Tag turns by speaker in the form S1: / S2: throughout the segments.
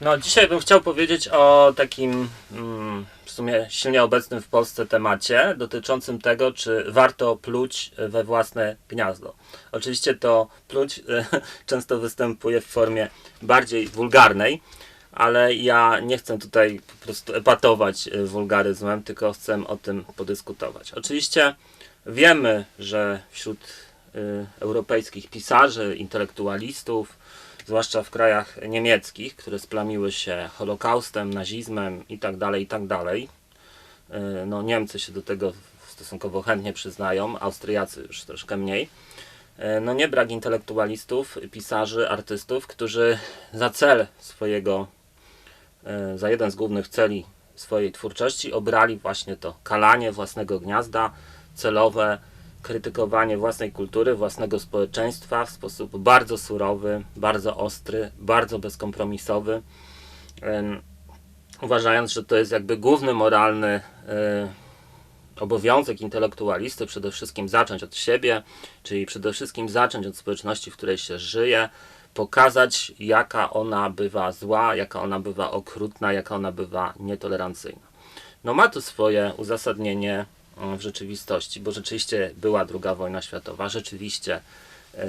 S1: No, dzisiaj bym chciał powiedzieć o takim mm, w sumie silnie obecnym w Polsce temacie dotyczącym tego, czy warto pluć we własne gniazdo. Oczywiście to pluć często występuje w formie bardziej wulgarnej, ale ja nie chcę tutaj po prostu epatować e, wulgaryzmem, tylko chcę o tym podyskutować. Oczywiście wiemy, że wśród e, europejskich pisarzy, intelektualistów, zwłaszcza w krajach niemieckich, które splamiły się Holokaustem, nazizmem itd., itd. Y, No, Niemcy się do tego stosunkowo chętnie przyznają, Austriacy już troszkę mniej. Y, No nie brak intelektualistów, pisarzy, artystów, którzy za cel swojego, y, za jeden z głównych celi swojej twórczości obrali właśnie to kalanie własnego gniazda, celowe krytykowanie własnej kultury, własnego społeczeństwa w sposób bardzo surowy, bardzo ostry, bardzo bezkompromisowy, uważając, że to jest jakby główny moralny e, obowiązek intelektualisty przede wszystkim zacząć od siebie, czyli przede wszystkim zacząć od społeczności, w której się żyje, pokazać jaka ona bywa zła, jaka ona bywa okrutna, jaka ona bywa nietolerancyjna. No ma to swoje uzasadnienie w rzeczywistości, bo rzeczywiście była druga wojna światowa, rzeczywiście e,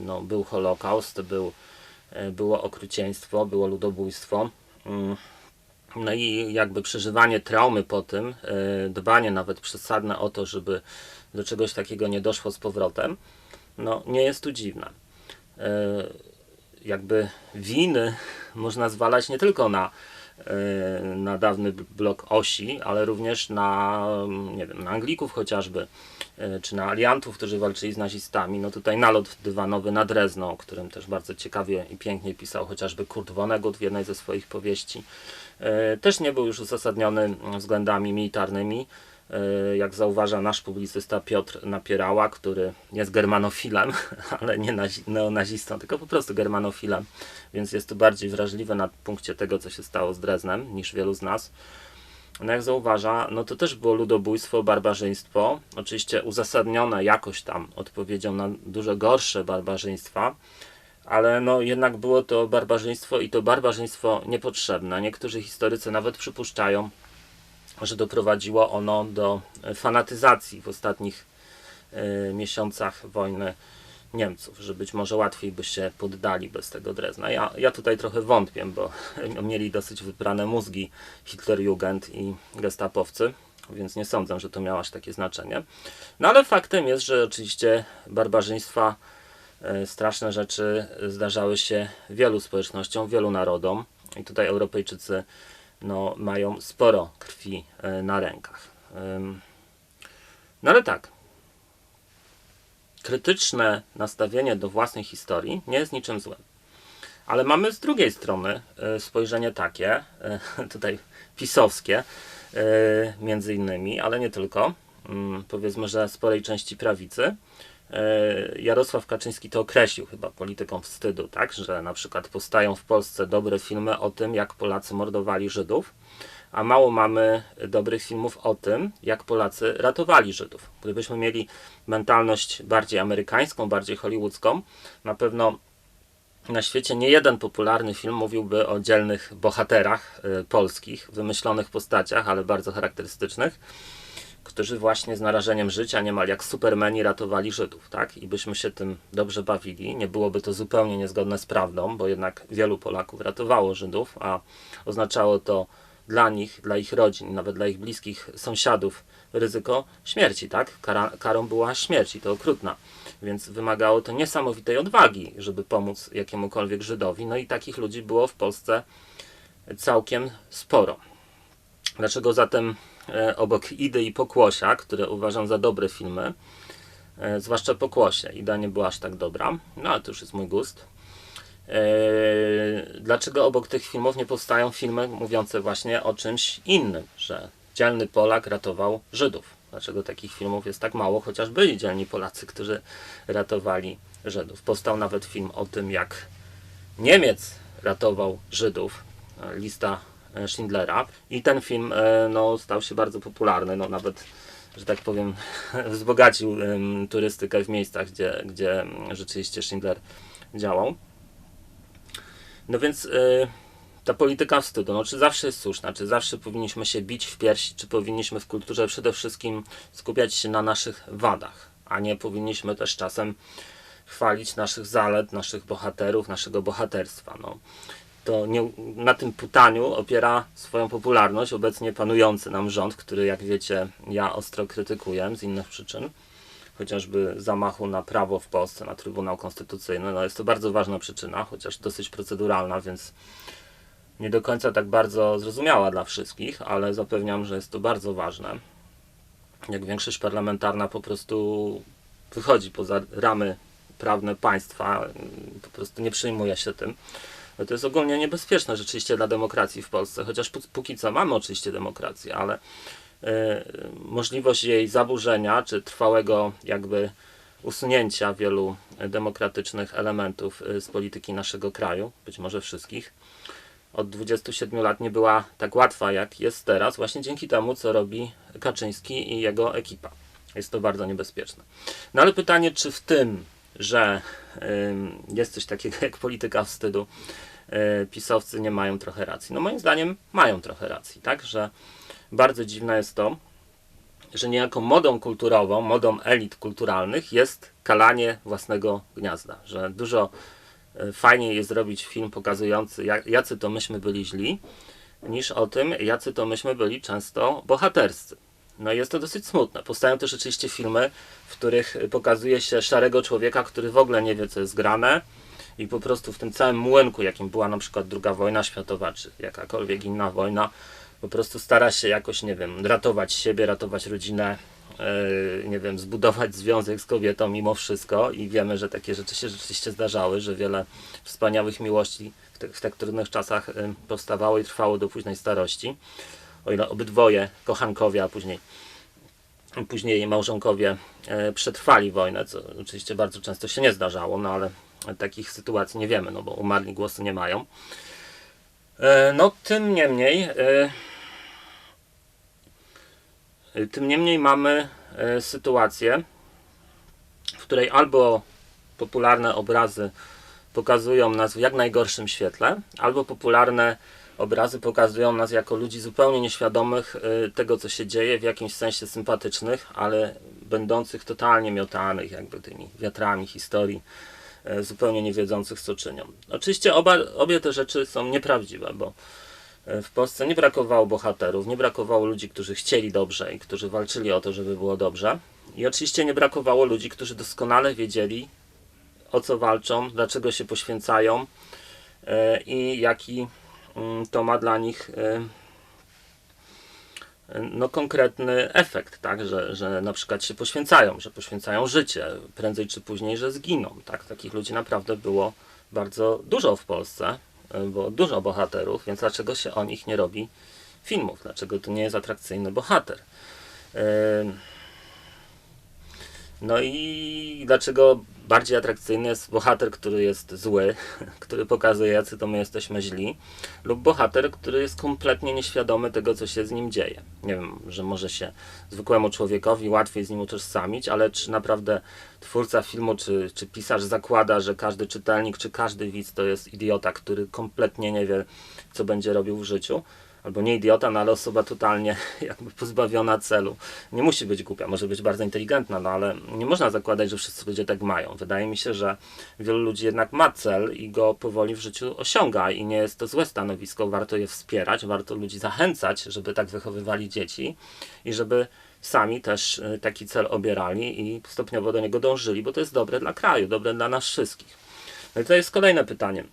S1: no, był Holokaust, był, e, było okrucieństwo, było ludobójstwo. Mm. No i jakby przeżywanie traumy po tym, e, dbanie nawet przesadne o to, żeby do czegoś takiego nie doszło z powrotem, no nie jest tu dziwne. E, Jakby winy można zwalać nie tylko na, e, na dawny blok osi, ale również na, nie wiem, na Anglików chociażby, e, czy na aliantów, którzy walczyli z nazistami. No tutaj nalot dywanowy na Drezno, o którym też bardzo ciekawie i pięknie pisał chociażby Kurt Vonnegut w jednej ze swoich powieści. E, Też nie był już uzasadniony względami militarnymi, jak zauważa nasz publicysta Piotr Napierała, który jest germanofilem, ale nie nazi- neonazistą, tylko po prostu germanofilem, więc jest tu bardziej wrażliwy na punkcie tego, co się stało z Dreznem, niż wielu z nas. No jak zauważa, no to też było ludobójstwo, barbarzyństwo, oczywiście uzasadnione jakoś tam odpowiedzią na dużo gorsze barbarzyństwa, ale no jednak było to barbarzyństwo i to barbarzyństwo niepotrzebne. Niektórzy historycy nawet przypuszczają, że doprowadziło ono do e, fanatyzacji w ostatnich e, miesiącach wojny Niemców, że być może łatwiej by się poddali bez tego Drezna. Ja, ja tutaj trochę wątpię, bo mieli dosyć wybrane mózgi Hitlerjugend i gestapowcy, więc nie sądzę, że to miało aż takie znaczenie. No ale faktem jest, że oczywiście barbarzyństwa, e, straszne rzeczy zdarzały się wielu społecznościom, wielu narodom i tutaj Europejczycy no, mają sporo krwi e, na rękach. No ale tak, krytyczne nastawienie do własnej historii nie jest niczym złym. Ale mamy z drugiej strony e, spojrzenie takie, e, tutaj pisowskie, między innymi, ale nie tylko, Mm, powiedzmy, że sporej części prawicy. E, Jarosław Kaczyński to określił chyba polityką wstydu, tak, że na przykład powstają w Polsce dobre filmy o tym, jak Polacy mordowali Żydów, a mało mamy dobrych filmów o tym, jak Polacy ratowali Żydów. Gdybyśmy mieli mentalność bardziej amerykańską, bardziej hollywoodzką, na pewno na świecie nie jeden popularny film mówiłby o dzielnych bohaterach y, polskich, wymyślonych postaciach, ale bardzo charakterystycznych, którzy właśnie z narażeniem życia, niemal jak supermeni, ratowali Żydów, tak? I byśmy się tym dobrze bawili. Nie byłoby to zupełnie niezgodne z prawdą, bo jednak wielu Polaków ratowało Żydów, a oznaczało to dla nich, dla ich rodzin, nawet dla ich bliskich sąsiadów ryzyko śmierci, tak? Kara, karą była śmierć i to okrutna. Więc wymagało to niesamowitej odwagi, żeby pomóc jakiemukolwiek Żydowi. No i takich ludzi było w Polsce całkiem sporo. Dlaczego zatem obok Idy i Pokłosia, które uważam za dobre filmy, e, zwłaszcza Pokłosie, Ida nie była aż tak dobra, no ale to już jest mój gust. E, dlaczego obok tych filmów nie powstają filmy mówiące właśnie o czymś innym, że dzielny Polak ratował Żydów? Dlaczego takich filmów jest tak mało, chociaż byli dzielni Polacy, którzy ratowali Żydów? Powstał nawet film o tym, jak Niemiec ratował Żydów, e, lista e, Schindlera i ten film e, no, stał się bardzo popularny, no nawet że tak powiem wzbogacił turystykę w miejscach, gdzie, gdzie rzeczywiście Schindler działał. No więc y, ta polityka wstydu, no czy zawsze jest słuszna, czy zawsze powinniśmy się bić w piersi, czy powinniśmy w kulturze przede wszystkim skupiać się na naszych wadach, a nie powinniśmy też czasem chwalić naszych zalet, naszych bohaterów, naszego bohaterstwa. No, to nie, na tym pytaniu opiera swoją popularność obecnie panujący nam rząd, który jak wiecie ja ostro krytykuję z innych przyczyn chociażby zamachu na prawo w Polsce, na Trybunał Konstytucyjny. No jest to bardzo ważna przyczyna, chociaż dosyć proceduralna, więc nie do końca tak bardzo zrozumiała dla wszystkich, ale zapewniam, że jest to bardzo ważne. Jak większość parlamentarna po prostu wychodzi poza ramy prawne państwa, po prostu nie przejmuje się tym. No to jest ogólnie niebezpieczne rzeczywiście dla demokracji w Polsce, chociaż póki co mamy oczywiście demokrację, ale E, możliwość jej zaburzenia czy trwałego jakby usunięcia wielu demokratycznych elementów e, z polityki naszego kraju, być może wszystkich, od 27 lat nie była tak łatwa jak jest teraz, właśnie dzięki temu, co robi Kaczyński i jego ekipa. Jest to bardzo niebezpieczne. No ale pytanie, czy w tym, że jest coś takiego jak polityka wstydu, pisowcy nie mają trochę racji? No moim zdaniem mają trochę racji, tak, że bardzo dziwne jest to, że niejako modą kulturową, modą elit kulturalnych jest kalanie własnego gniazda. Że dużo e, fajniej jest zrobić film pokazujący, jacy to myśmy byli źli, niż o tym, jacy to myśmy byli często bohaterscy. No i jest to dosyć smutne. Powstają też oczywiście filmy, w których pokazuje się szarego człowieka, który w ogóle nie wie, co jest grane i po prostu w tym całym młynku, jakim była na przykład II wojna światowa, czy jakakolwiek inna wojna, po prostu stara się jakoś, nie wiem, ratować siebie, ratować rodzinę, yy, nie wiem, zbudować związek z kobietą mimo wszystko i wiemy, że takie rzeczy się rzeczywiście zdarzały, że wiele wspaniałych miłości w, te, w tak trudnych czasach yy, powstawało i trwało do późnej starości. O ile obydwoje kochankowie, a później później małżonkowie yy, przetrwali wojnę, co oczywiście bardzo często się nie zdarzało, no ale takich sytuacji nie wiemy, no bo umarli głosu nie mają. No, tym niemniej, tym niemniej mamy e, sytuację, w której albo popularne obrazy pokazują nas w jak najgorszym świetle, albo popularne obrazy pokazują nas jako ludzi zupełnie nieświadomych e, tego, co się dzieje, w jakimś sensie sympatycznych, ale będących totalnie miotanych jakby tymi wiatrami historii, e, zupełnie nie wiedzących, co czynią. Oczywiście oba, obie te rzeczy są nieprawdziwe, bo w Polsce nie brakowało bohaterów, nie brakowało ludzi, którzy chcieli dobrze i którzy walczyli o to, żeby było dobrze. I oczywiście nie brakowało ludzi, którzy doskonale wiedzieli, o co walczą, dlaczego się poświęcają e, i jaki mm, to ma dla nich e, no, konkretny efekt, tak? że, że na przykład się poświęcają, że poświęcają życie, prędzej czy później, że zginą. Tak? Takich ludzi naprawdę było bardzo dużo w Polsce bo dużo bohaterów, więc dlaczego się o nich nie robi filmów? Dlaczego to nie jest atrakcyjny bohater? No i dlaczego bardziej atrakcyjny jest bohater, który jest zły, który pokazuje, jacy to my jesteśmy źli, lub bohater, który jest kompletnie nieświadomy tego, co się z nim dzieje. Nie wiem, że może się zwykłemu człowiekowi łatwiej z nim utożsamić, ale czy naprawdę twórca filmu, czy, czy pisarz zakłada, że każdy czytelnik, czy każdy widz to jest idiota, który kompletnie nie wie, co będzie robił w życiu? Albo nie idiota, no ale osoba totalnie jakby pozbawiona celu. Nie musi być głupia, może być bardzo inteligentna, no ale nie można zakładać, że wszyscy ludzie tak mają. Wydaje mi się, że wielu ludzi jednak ma cel i go powoli w życiu osiąga i nie jest to złe stanowisko, warto je wspierać, warto ludzi zachęcać, żeby tak wychowywali dzieci i żeby sami też y, taki cel obierali i stopniowo do niego dążyli, bo to jest dobre dla kraju, dobre dla nas wszystkich. No i to jest kolejne pytanie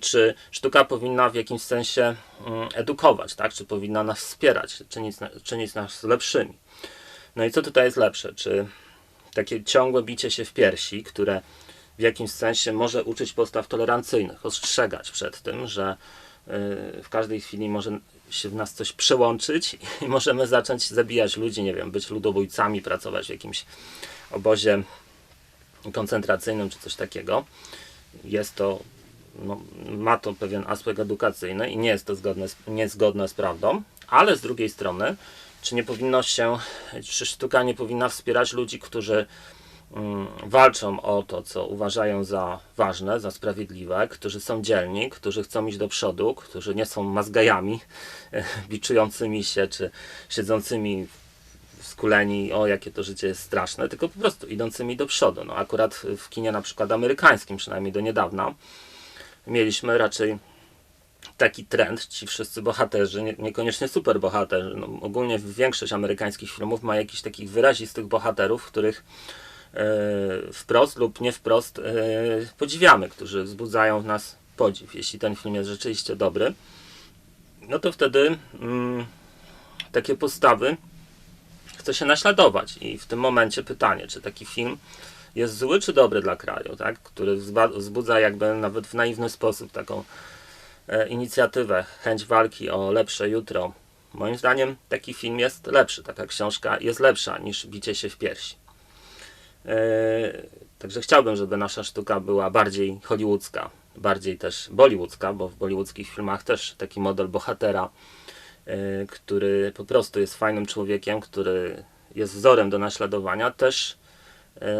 S1: czy sztuka powinna w jakimś sensie mm, edukować, tak? czy powinna nas wspierać, czynić, czynić nas lepszymi. No i co tutaj jest lepsze? Czy takie ciągłe bicie się w piersi, które w jakimś sensie może uczyć postaw tolerancyjnych, ostrzegać przed tym, że y, w każdej chwili może się w nas coś przełączyć i możemy zacząć zabijać ludzi, nie wiem, być ludobójcami, pracować w jakimś obozie koncentracyjnym czy coś takiego. Jest to ma to pewien aspekt edukacyjny i nie jest to zgodne z, niezgodne z prawdą, ale z drugiej strony, czy nie powinno się, czy sztuka nie powinna wspierać ludzi, którzy mm, walczą o to, co uważają za ważne, za sprawiedliwe, którzy są dzielni, którzy chcą iść do przodu, którzy nie są mazgajami biczującymi się czy siedzącymi skuleni, o jakie to życie jest straszne, tylko po prostu idącymi do przodu. No akurat w kinie na przykład amerykańskim, przynajmniej do niedawna, mieliśmy raczej taki trend, ci wszyscy bohaterzy, nie, niekoniecznie super bohaterzy, no, ogólnie większość amerykańskich filmów ma jakichś takich wyrazistych bohaterów, których e, wprost lub nie wprost e, podziwiamy, którzy wzbudzają w nas podziw. Jeśli ten film jest rzeczywiście dobry, no to wtedy mm, takie postawy chce się naśladować. I w tym momencie pytanie, czy taki film jest zły czy dobry dla kraju, tak? który wzbudza jakby nawet w naiwny sposób taką e, inicjatywę, chęć walki o lepsze jutro. Moim zdaniem taki film jest lepszy, taka książka jest lepsza niż bicie się w piersi. E, Także chciałbym, żeby nasza sztuka była bardziej hollywoodzka, bardziej też bollywoodzka, bo w bollywoodzkich filmach też taki model bohatera, e, który po prostu jest fajnym człowiekiem, który jest wzorem do naśladowania, też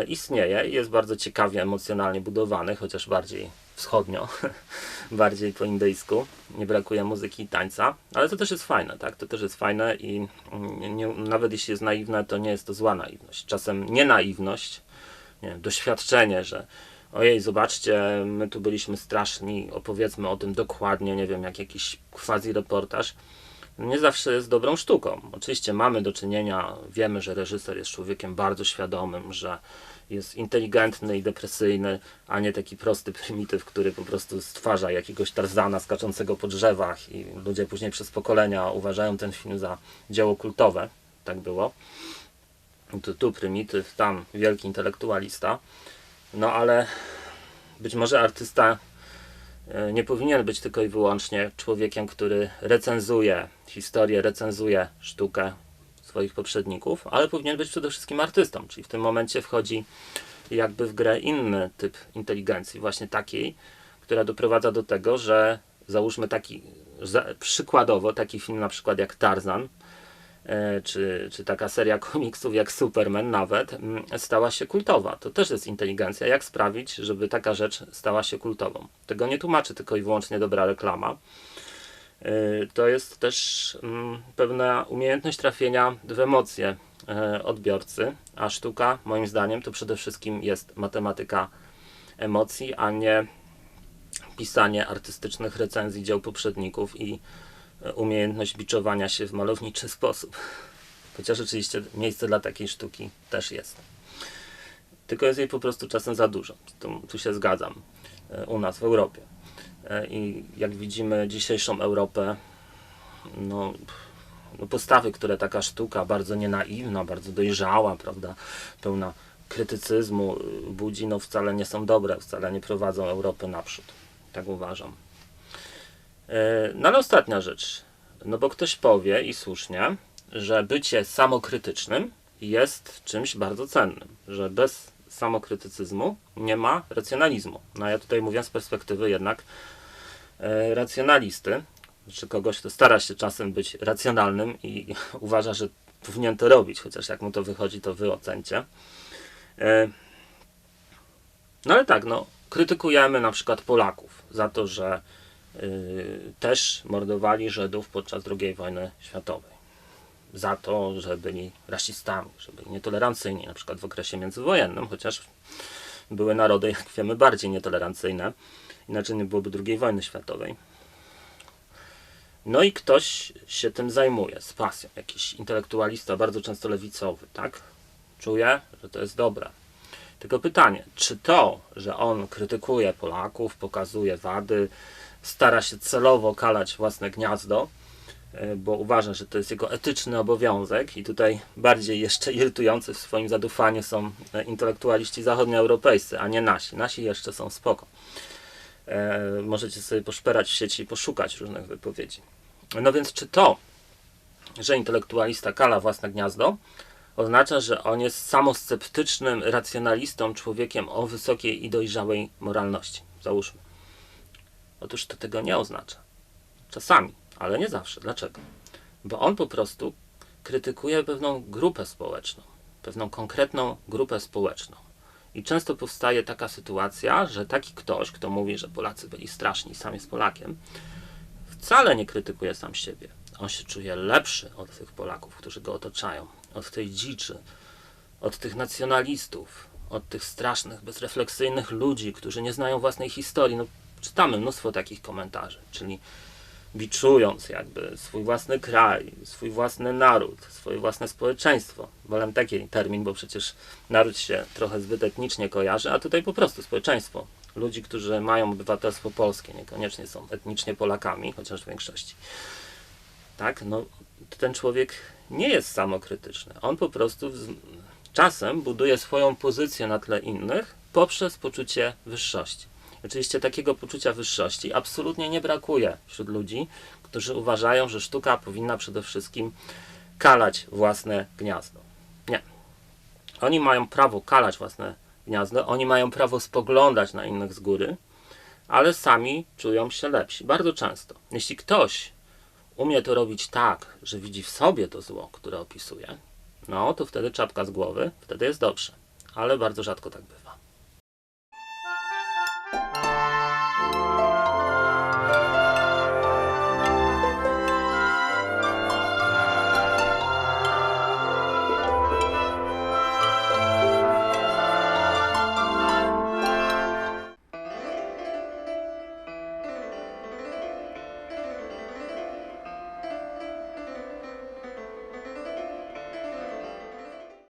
S1: istnieje i jest bardzo ciekawie emocjonalnie budowany, chociaż bardziej wschodnio, bardziej po indyjsku. Nie brakuje muzyki i tańca, ale to też jest fajne, tak? To też jest fajne i mm, nie, nawet jeśli jest naiwne, to nie jest to zła naiwność. Czasem nie naiwność, nie wiem, doświadczenie, że ojej, zobaczcie, my tu byliśmy straszni, opowiedzmy o tym dokładnie, nie wiem, jak jakiś quasi reportaż, nie zawsze jest dobrą sztuką. Oczywiście mamy do czynienia, wiemy, że reżyser jest człowiekiem bardzo świadomym, że jest inteligentny i depresyjny, a nie taki prosty prymityw, który po prostu stwarza jakiegoś Tarzana skaczącego po drzewach i ludzie później przez pokolenia uważają ten film za dzieło kultowe. Tak było. Tu, tu prymityw, tam wielki intelektualista. No ale być może artysta nie powinien być tylko i wyłącznie człowiekiem, który recenzuje historię, recenzuje sztukę swoich poprzedników, ale powinien być przede wszystkim artystą, czyli w tym momencie wchodzi jakby w grę inny typ inteligencji, właśnie takiej, która doprowadza do tego, że załóżmy taki, przykładowo taki film na przykład jak Tarzan, e, czy, czy taka seria komiksów jak Superman nawet mm, stała się kultowa. To też jest inteligencja. Jak sprawić, żeby taka rzecz stała się kultową? Tego nie tłumaczy tylko i wyłącznie dobra reklama. E, To jest też mm, pewna umiejętność trafienia w emocje e, odbiorcy, a sztuka, moim zdaniem, to przede wszystkim jest matematyka emocji, a nie pisanie artystycznych recenzji dzieł poprzedników i e, umiejętność biczowania się w malowniczy sposób. Chociaż oczywiście miejsce dla takiej sztuki też jest. Tylko jest jej po prostu czasem za dużo. Tu, tu się zgadzam. e, U nas w Europie. E, I jak widzimy dzisiejszą Europę, no, no postawy, które taka sztuka bardzo nienaiwna, bardzo dojrzała, prawda, pełna krytycyzmu y, budzi, no wcale nie są dobre, wcale nie prowadzą Europy naprzód. Tak uważam. E, No ale ostatnia rzecz. No bo ktoś powie i słusznie, że bycie samokrytycznym jest czymś bardzo cennym, że bez samokrytycyzmu nie ma racjonalizmu. No ja tutaj mówię z perspektywy jednak e, racjonalisty, czy kogoś, kto stara się czasem być racjonalnym i uważa, że powinien to robić, chociaż jak mu to wychodzi, to wy ocencie. E, No ale tak, no, krytykujemy na przykład Polaków za to, że też mordowali Żydów podczas II wojny światowej. Za to, że byli rasistami, że byli nietolerancyjni, na przykład w okresie międzywojennym, chociaż były narody, jak wiemy, bardziej nietolerancyjne. Inaczej nie byłoby II wojny światowej. No i ktoś się tym zajmuje z pasją. Jakiś intelektualista, bardzo często lewicowy, tak? Czuje, że to jest dobre. Tylko pytanie, czy to, że on krytykuje Polaków, pokazuje wady, stara się celowo kalać własne gniazdo, e, bo uważa, że to jest jego etyczny obowiązek i tutaj bardziej jeszcze irytujący w swoim zadufaniu są e, intelektualiści zachodnioeuropejscy, a nie nasi. Nasi jeszcze są spoko. E, możecie sobie poszperać w sieci i poszukać różnych wypowiedzi. No więc czy to, że intelektualista kala własne gniazdo, oznacza, że on jest samosceptycznym racjonalistą, człowiekiem o wysokiej i dojrzałej moralności. Załóżmy. Otóż to tego nie oznacza. Czasami, ale nie zawsze. Dlaczego? Bo on po prostu krytykuje pewną grupę społeczną, pewną konkretną grupę społeczną. I często powstaje taka sytuacja, że taki ktoś, kto mówi, że Polacy byli straszni, sam jest Polakiem, wcale nie krytykuje sam siebie. On się czuje lepszy od tych Polaków, którzy go otaczają, od tej dziczy, od tych nacjonalistów, od tych strasznych, bezrefleksyjnych ludzi, którzy nie znają własnej historii. No, czytamy mnóstwo takich komentarzy, czyli biczując jakby swój własny kraj, swój własny naród, swoje własne społeczeństwo. Wolę taki termin, bo przecież naród się trochę zbyt etnicznie kojarzy, a tutaj po prostu społeczeństwo. Ludzi, którzy mają obywatelstwo polskie, niekoniecznie są etnicznie Polakami, chociaż w większości. Tak, no ten człowiek nie jest samokrytyczny. On po prostu czasem buduje swoją pozycję na tle innych poprzez poczucie wyższości. Oczywiście takiego poczucia wyższości absolutnie nie brakuje wśród ludzi, którzy uważają, że sztuka powinna przede wszystkim kalać własne gniazdo. Nie. Oni mają prawo kalać własne gniazdo, oni mają prawo spoglądać na innych z góry, ale sami czują się lepsi. Bardzo często. Jeśli ktoś umie to robić tak, że widzi w sobie to zło, które opisuje, no to wtedy czapka z głowy, wtedy jest dobrze. Ale bardzo rzadko tak bywa.